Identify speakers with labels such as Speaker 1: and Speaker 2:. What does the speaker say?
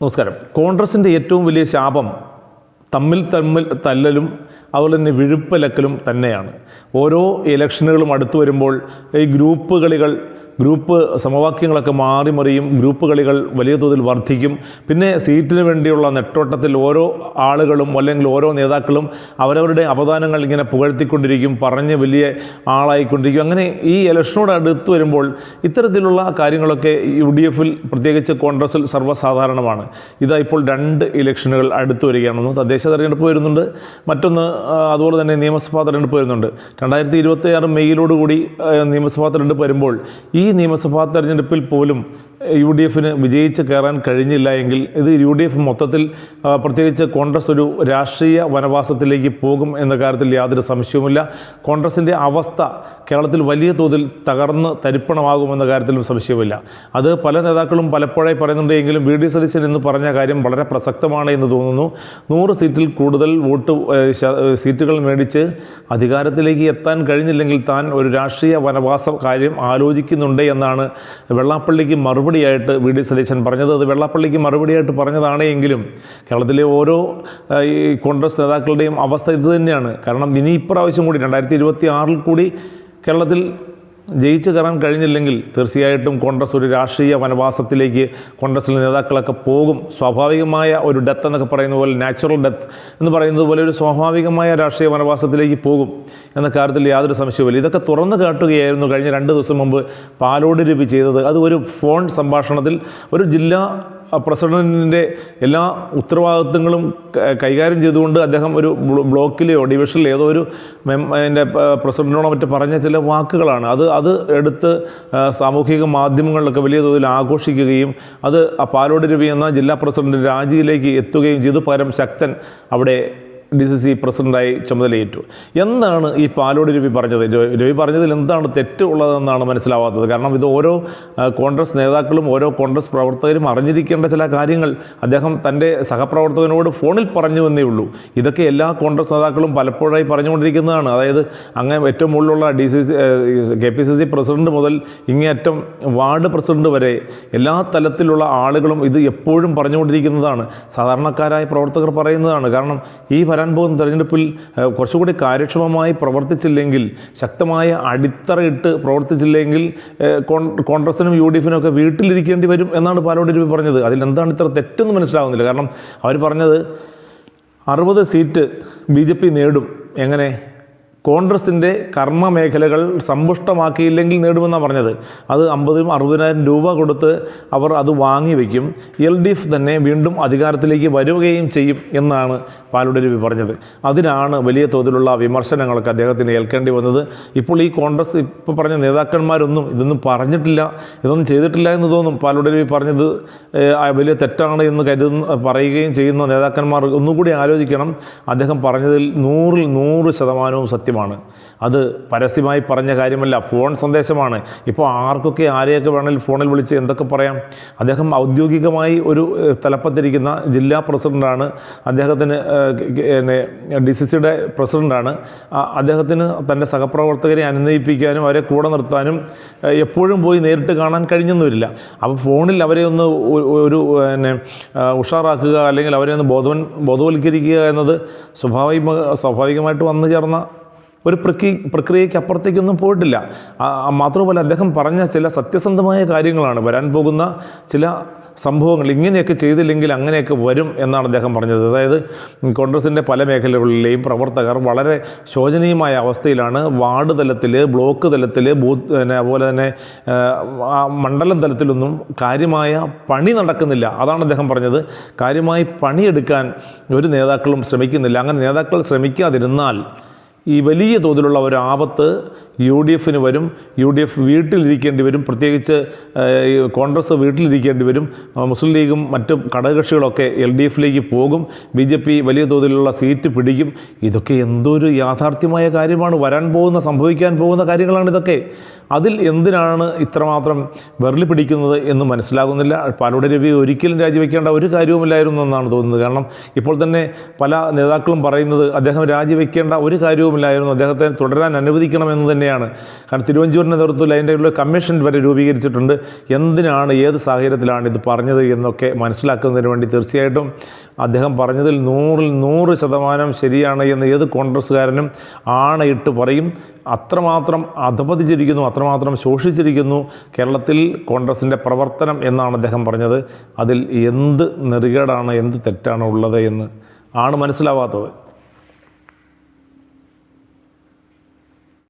Speaker 1: നമസ്കാരം. കോൺഗ്രസിന്റെ ഏറ്റവും വലിയ ശാപം തമ്മിൽ തമ്മിൽ തല്ലലും അതുപോലെ തന്നെ വിഴുപ്പലക്കലും തന്നെയാണ്. ഓരോ ഇലക്ഷനുകളും അടുത്തു വരുമ്പോൾ ഈ ഗ്രൂപ്പ് കളികൾ ഗ്രൂപ്പ് സമവാക്യങ്ങളൊക്കെ മാറി മറിയും ഗ്രൂപ്പ് കളികൾ വലിയ തോതിൽ വർദ്ധിക്കും. പിന്നെ സീറ്റിന് വേണ്ടിയുള്ള നെട്ടോട്ടത്തിൽ ഓരോ ആളുകളും അല്ലെങ്കിൽ ഓരോ നേതാക്കളും അവരവരുടെ അവദാനങ്ങൾ ഇങ്ങനെ പുകഴ്ത്തിക്കൊണ്ടിരിക്കും പറഞ്ഞ് വലിയ ആളായിക്കൊണ്ടിരിക്കും. അങ്ങനെ ഈ ഇലക്ഷനോട് അടുത്ത് വരുമ്പോൾ ഇത്തരത്തിലുള്ള കാര്യങ്ങളൊക്കെ യു ഡി എഫിൽ പ്രത്യേകിച്ച് കോൺഗ്രസിൽ സർവസാധാരണമാണ്. ഇതാ ഇപ്പോൾ രണ്ട് ഇലക്ഷനുകൾ അടുത്ത് വരികയാണ് ഒന്ന് തദ്ദേശ തെരഞ്ഞെടുപ്പ് വരുന്നുണ്ട്. മറ്റൊന്ന് അതുപോലെ തന്നെ നിയമസഭാ തെരഞ്ഞെടുപ്പ് വരുന്നുണ്ട്. രണ്ടായിരത്തി ഇരുപത്തി ആറ് മെയ്യിലോടുകൂടി നിയമസഭാ തെരഞ്ഞെടുപ്പ് വരുമ്പോൾ ഈ നിയമസഭാ തെരഞ്ഞെടുപ്പിൽ പോലും യു ഡി എഫിന് വിജയിച്ച് കയറാൻ കഴിഞ്ഞില്ല എങ്കിൽ ഇത് യു ഡി എഫ് മൊത്തത്തിൽ പ്രത്യേകിച്ച് കോൺഗ്രസ് ഒരു രാഷ്ട്രീയ വനവാസത്തിലേക്ക് പോകും എന്ന കാര്യത്തിൽ യാതൊരു സംശയവുമില്ല. കോൺഗ്രസിന്റെ അവസ്ഥ കേരളത്തിൽ വലിയ തോതിൽ തകർന്ന് തരിപ്പണമാകുമെന്ന കാര്യത്തിലും സംശയമില്ല അത് പല നേതാക്കളും പലപ്പോഴായി പറയുന്നുണ്ട് എങ്കിലും വി ഡി സതീശൻ എന്ന് പറഞ്ഞ കാര്യം വളരെ പ്രസക്തമാണ് എന്ന് തോന്നുന്നു. നൂറ് സീറ്റിൽ കൂടുതൽ വോട്ട് സീറ്റുകൾ മേടിച്ച് അധികാരത്തിലേക്ക് എത്താൻ കഴിഞ്ഞില്ലെങ്കിൽ താൻ ഒരു രാഷ്ട്രീയ വനവാസ കാര്യം ആലോചിക്കുന്നുണ്ട് എന്നാണ് വെള്ളാപ്പള്ളിക്ക് മറുപടിയായിട്ട് വി ഡി സതീശൻ പറഞ്ഞത്. അത് വെള്ളാപ്പള്ളിക്ക് മറുപടിയായിട്ട് പറഞ്ഞതാണ് എങ്കിലും കേരളത്തിലെ ഓരോ ഈ കോൺഗ്രസ് നേതാക്കളുടെയും അവസ്ഥ ഇത് തന്നെയാണ്. കാരണം ഇനി ഇപ്രാവശ്യം കൂടി രണ്ടായിരത്തി ഇരുപത്തി ആറിൽ കൂടി കേരളത്തിൽ ജയിച്ചു കയറാൻ കഴിഞ്ഞില്ലെങ്കിൽ തീർച്ചയായിട്ടും കോൺഗ്രസ് ഒരു രാഷ്ട്രീയ വനവാസത്തിലേക്ക് കോൺഗ്രസിലെ നേതാക്കളൊക്കെ പോകും. സ്വാഭാവികമായ ഒരു ഡെത്ത് എന്നൊക്കെ പറയുന്ന പോലെ നാച്ചുറൽ ഡെത്ത് എന്ന് പറയുന്നത് പോലെ ഒരു സ്വാഭാവികമായ രാഷ്ട്രീയ വനവാസത്തിലേക്ക് പോകും എന്ന കാര്യത്തിൽ യാതൊരു സംശയവുമില്ല. ഇതൊക്കെ തുറന്നു കാട്ടുകയായിരുന്നു കഴിഞ്ഞ രണ്ട് ദിവസം മുമ്പ് പാലോട് രവി ചെയ്തത്. അത് ഒരു ഫോൺ സംഭാഷണത്തിൽ ഒരു ജില്ലാ പ്രസിഡന്റിന്റെ എല്ലാ ഉത്തരവാദിത്വങ്ങളും കൈകാര്യം ചെയ്തുകൊണ്ട് അദ്ദേഹം ഒരു ബ്ലോ- ബ്ലോക്കിലെയോ ഡിവിഷനിലെ ഏതോ ഒരു മെം അതിന്റെ പ്രസിഡന്റിനോടോ മറ്റു പറഞ്ഞ ചില വാക്കുകളാണ്. അത് അത് എടുത്ത് സാമൂഹിക മാധ്യമങ്ങളിലൊക്കെ വലിയ തോതിൽ ആഘോഷിക്കുകയും അത് ആ പാലോട് രവി എന്ന ജില്ലാ പ്രസിഡന്റ് രാജിയിലേക്ക് എത്തുകയും ചെയ്തു. പകരം ശക്തൻ അവിടെ ഡി സി സി പ്രസിഡന്റായി ചുമതലയേറ്റു. എന്താണ് ഈ പാലോട് രവി പറഞ്ഞത്? രവി- പറഞ്ഞതിൽ എന്താണ് തെറ്റ് ഉള്ളതെന്നാണ് മനസ്സിലാവാത്തത്? കാരണം ഇത് ഓരോ കോൺഗ്രസ് നേതാക്കളും ഓരോ കോൺഗ്രസ് പ്രവർത്തകരും അറിഞ്ഞിരിക്കേണ്ട ചില കാര്യങ്ങൾ അദ്ദേഹം തന്റെ സഹപ്രവർത്തകനോട് ഫോണിൽ പറഞ്ഞു എന്നേ ഉള്ളൂ. ഇതൊക്കെ എല്ലാ കോൺഗ്രസ് നേതാക്കളും പലപ്പോഴായി പറഞ്ഞുകൊണ്ടിരിക്കുന്നതാണ്. അതായത് അങ്ങനെ ഏറ്റവും മുകളിലുള്ള D C C K P C C president മുതൽ ഇങ്ങേയറ്റം വാർഡ് പ്രസിഡന്റ് വരെ എല്ലാ തലത്തിലുള്ള ആളുകളും ഇത് എപ്പോഴും പറഞ്ഞുകൊണ്ടിരിക്കുന്നതാണ്. സാധാരണക്കാരായ പ്രവർത്തകർ പറയുന്നതാണ്. കാരണം ഈ വരാൻ പോകുന്ന തെരഞ്ഞെടുപ്പിൽ കുറച്ചുകൂടി കാര്യക്ഷമമായി പ്രവർത്തിച്ചില്ലെങ്കിൽ ശക്തമായ അടിത്തറയിട്ട് പ്രവർത്തിച്ചില്ലെങ്കിൽ കോൺഗ്രസിനും യു ഡി എഫിനും ഒക്കെ വീട്ടിലിരിക്കേണ്ടി വരും എന്നാണ് പാലോട് രൂപ പറഞ്ഞത്. അതിൽ എന്താണ് ഇത്ര തെറ്റെന്ന് മനസ്സിലാവുന്നില്ല. കാരണം അവർ പറഞ്ഞത് അറുപത് സീറ്റ് ബി നേടും. എങ്ങനെ? കോൺഗ്രസിന്റെ കർമ്മ മേഖലകൾ സമ്പുഷ്ടമാക്കിയില്ലെങ്കിൽ നേടുമെന്നാണ് പറഞ്ഞത്. അത് അമ്പതും അറുപതിനായിരം രൂപ കൊടുത്ത് അവർ അത് വാങ്ങി വയ്ക്കും. എൽ ഡി എഫ് തന്നെ വീണ്ടും അധികാരത്തിലേക്ക് വരികയും ചെയ്യും എന്നാണ് പാലുടെ രവി പറഞ്ഞത്. അതിനാണ് വലിയ തോതിലുള്ള വിമർശനങ്ങളൊക്കെ അദ്ദേഹത്തിന് ഏൽക്കേണ്ടി വന്നത്. ഇപ്പോൾ ഈ കോൺഗ്രസ് ഇപ്പോൾ പറഞ്ഞ നേതാക്കന്മാരൊന്നും ഇതൊന്നും പറഞ്ഞിട്ടില്ല. ഇതൊന്നും ചെയ്തിട്ടില്ല എന്ന് തോന്നും. പാലുടെ രവി പറഞ്ഞത് വലിയ തെറ്റാണ് എന്ന് കരുതുന്ന പറയുകയും ചെയ്യുന്ന നേതാക്കന്മാർ ഒന്നുകൂടി ആലോചിക്കണം. അദ്ദേഹം പറഞ്ഞതിൽ നൂറിൽ നൂറ് ശതമാനവും സത്യമാണ് അത് പരസ്യമായി പറഞ്ഞ കാര്യമല്ല ഫോൺ സന്ദേശമാണ്. ഇപ്പോൾ ആർക്കൊക്കെ ആരെയൊക്കെ വേണമെങ്കിൽ ഫോണിൽ വിളിച്ച് എന്തൊക്കെ പറയാം? അദ്ദേഹം ഔദ്യോഗികമായി ഒരു തലപ്പത്തിരിക്കുന്ന ജില്ലാ പ്രസിഡന്റാണ് അദ്ദേഹത്തിന് പിന്നെ ഡി സി സിയുടെ പ്രസിഡന്റാണ് അദ്ദേഹത്തിന് തന്റെ സഹപ്രവർത്തകരെ അനുനയിപ്പിക്കാനും അവരെ കൂടെ നിർത്താനും എപ്പോഴും പോയി നേരിട്ട് കാണാൻ കഴിഞ്ഞൊന്നുമില്ല. അപ്പോൾ ഫോണിൽ അവരെ ഒന്ന് ഒരു പിന്നെ ഉഷാറാക്കുക അല്ലെങ്കിൽ അവരെ ഒന്ന് ബോധവൻ ബോധവൽക്കരിക്കുക എന്നത് സ്വാഭാവിക സ്വാഭാവികമായിട്ട് വന്നു ചേർന്ന ഒരു പ്രക്രി പ്രക്രിയയ്ക്ക് അപ്പുറത്തേക്കൊന്നും പോയിട്ടില്ല. മാത്രമല്ല അദ്ദേഹം പറഞ്ഞ ചില സത്യസന്ധമായ കാര്യങ്ങളാണ്. വരാൻ പോകുന്ന ചില സംഭവങ്ങൾ ഇങ്ങനെയൊക്കെ ചെയ്തില്ലെങ്കിൽ അങ്ങനെയൊക്കെ വരും എന്നാണ് അദ്ദേഹം പറഞ്ഞത്. അതായത് കോൺഗ്രസിന്റെ പല മേഖലകളിലെയും പ്രവർത്തകർ വളരെ ശോചനീയമായ അവസ്ഥയിലാണ്. വാർഡ് തലത്തിൽ ബ്ലോക്ക് തലത്തിൽ ബൂത്ത് പിന്നെ അതുപോലെ തന്നെ മണ്ഡലം തലത്തിലൊന്നും കാര്യമായ പണി നടക്കുന്നില്ല. അതാണ് അദ്ദേഹം പറഞ്ഞത്. കാര്യമായി പണിയെടുക്കാൻ ഒരു നേതാക്കളും ശ്രമിക്കുന്നില്ല. അങ്ങനെ നേതാക്കൾ ശ്രമിക്കാതിരുന്നാൽ ഈ വലിയ തോതിലുള്ള ഒരു ആപത്ത് യു ഡി എഫിന് വരും യു ഡി എഫ് വീട്ടിലിരിക്കേണ്ടി വരും പ്രത്യേകിച്ച് കോൺഗ്രസ് വീട്ടിലിരിക്കേണ്ടി വരും മുസ്ലിം ലീഗും മറ്റ് ഘടകകക്ഷികളൊക്കെ എൽ ഡി എഫിലേക്ക് പോകും ബി ജെ പി വലിയ തോതിലുള്ള സീറ്റ് പിടിക്കും. ഇതൊക്കെ എന്തൊരു യാഥാർത്ഥ്യമായ കാര്യമാണ്. വരാൻ പോകുന്ന സംഭവിക്കാൻ പോകുന്ന കാര്യങ്ങളാണ് ഇതൊക്കെ. അതിൽ എന്തിനാണ് ഇത്രമാത്രം വെറലി പിടിക്കുന്നത് എന്ന് മനസ്സിലാകുന്നില്ല. പാലോട് രവി ഒരിക്കലും രാജിവെക്കേണ്ട ഒരു കാര്യവുമില്ലായിരുന്നു എന്നാണ് തോന്നുന്നത്. കാരണം ഇപ്പോൾ തന്നെ പല നേതാക്കളും പറയുന്നത് അദ്ദേഹം രാജിവെക്കേണ്ട ഒരു കാര്യവുമില്ലായിരുന്നു. അദ്ദേഹത്തെ തുടരാൻ അനുവദിക്കണമെന്ന് തന്നെയാണ്. കാരണം തിരുവഞ്ചൂരിന്റെ നേതൃത്വത്തിൽ അതിന്റെ ഉള്ള കമ്മീഷൻ വരെ രൂപീകരിച്ചിട്ടുണ്ട്. എന്തിനാണ് ഏത് സാഹചര്യത്തിലാണ് ഇത് പറഞ്ഞത് എന്നൊക്കെ മനസ്സിലാക്കുന്നതിന് വേണ്ടി തീർച്ചയായിട്ടും അദ്ദേഹം പറഞ്ഞതിൽ നൂറിൽ നൂറ് ശതമാനം ശരിയാണ് എന്ന് ഏത് കോൺഗ്രസ്സുകാരനും ആണയിട്ട് പറയും. അത്രമാത്രം അധപതിച്ചിരിക്കുന്നു അത്രമാത്രം ശോഷിച്ചിരിക്കുന്നു കേരളത്തിൽ കോൺഗ്രസിന്റെ പ്രവർത്തനം എന്നാണ് അദ്ദേഹം പറഞ്ഞത്. അതിൽ എന്ത് നെറികേടാണ് എന്ത് തെറ്റാണ് ഉള്ളത് എന്ന് ആണ് മനസ്സിലാവാത്തത്.